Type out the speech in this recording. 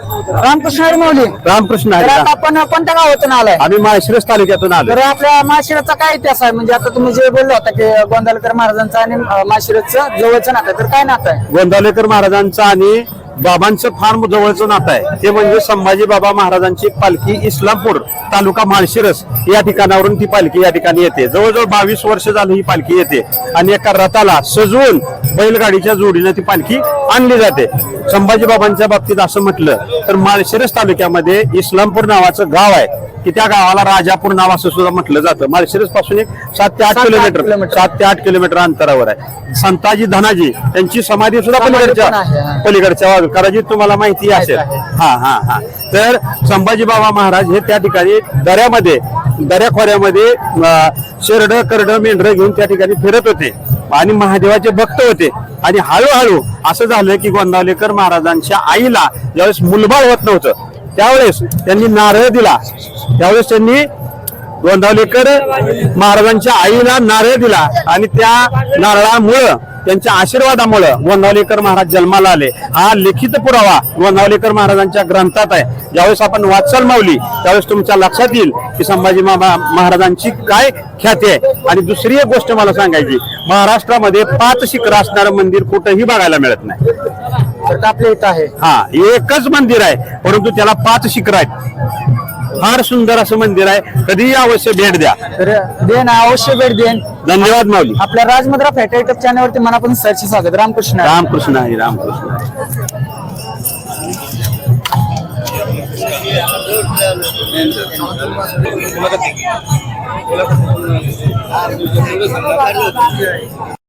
रामकृष्ण हरी माऊली रामकृष्ण तर हरी आपण कोणत्या गावातून आलाय? आम्ही माळशिरस तालुक्यातून आलो तर आपल्या माशिराचा काय इतिहास आहे? म्हणजे आता तुम्ही जे बोललो होता की गोंदालकर महाराजांचा आणि माशिरचं जवळचं नातं आहे. तर काय नातं आहे? गोंदावलेकर महाराजांचं आणि बाबांचं फार जवळचं नातं आहे. ते म्हणजे संभाजी बाबा महाराजांची पालखी इस्लामपूर तालुका माळशिरस या ठिकाणावरून ती पालखी या ठिकाणी येते. जवळजवळ बावीस वर्ष झालं ही पालखी येते. आणि एका रथाला सजवून बैलगाडीच्या जोडीनं ती पालखी आणली जाते. संभाजी बाबांच्या बाबतीत असं म्हटलं तर माळशिरस तालुक्यामध्ये इस्लामपूर नावाचं गाव आहे. की त्या गावाला राजापूर नाव असं सुद्धा म्हटलं जातं. माळशिरसपासून एक सात ते आठ किलोमीटर. सात ते आठ किलोमीटर अंतरावर आहे. संताजी धनाजी त्यांची समाधी सुद्धा पलीकडच्या. पलीकडच्या कदाचित तुम्हाला माहिती असेल. हा हा हा. तर संभाजी बाबा महाराज हे त्या ठिकाणी दऱ्यामध्ये दऱ्या खोऱ्यामध्ये शेरड करड मेंढर घेऊन त्या ठिकाणी फिरत होते. आणि महादेवाचे भक्त होते. आणि हळूहळू असं झालं की गोंदावलेकर महाराजांच्या आईला ज्यावेळेस मुलबाळ होत नव्हतं त्यावेळेस त्यांनी नारळ दिला. त्यावेळेस त्यांनी गोंदावलेकर महाराजांच्या आईला नारळ दिला आणि त्या नारळामुळं त्यांच्या आशीर्वादामुळं गोंदावलेकर महाराज जन्माला आले. हा लिखित पुरावा गोंदावलेकर महाराजांच्या ग्रंथात आहे. ज्यावेळेस आपण वाचल मावली त्यावेळेस तुमच्या लक्षात येईल की संभाजी महाराजांची काय ख्याती आहे. आणि दुसरी एक गोष्ट मला सांगायची महाराष्ट्रामध्ये पाच शिखर असणारं मंदिर कुठंही बघायला मिळत नाही. तर आपल्या इथं आहे. हा एकच मंदिर आहे परंतु त्याला पाच शिखर आहेत. फार सुंदर असं मंदिर आहे. कधीही अवश्य भेट द्या. तर देन अवश्य भेट देन. धन्यवाद माऊली. आपल्या राजमुद्रा फेटा युट्यूब चॅनलवरती मनापासून सरचे स्वागत. रामकृष्ण. हरी. रामकृष्ण हरी रामकृष्ण.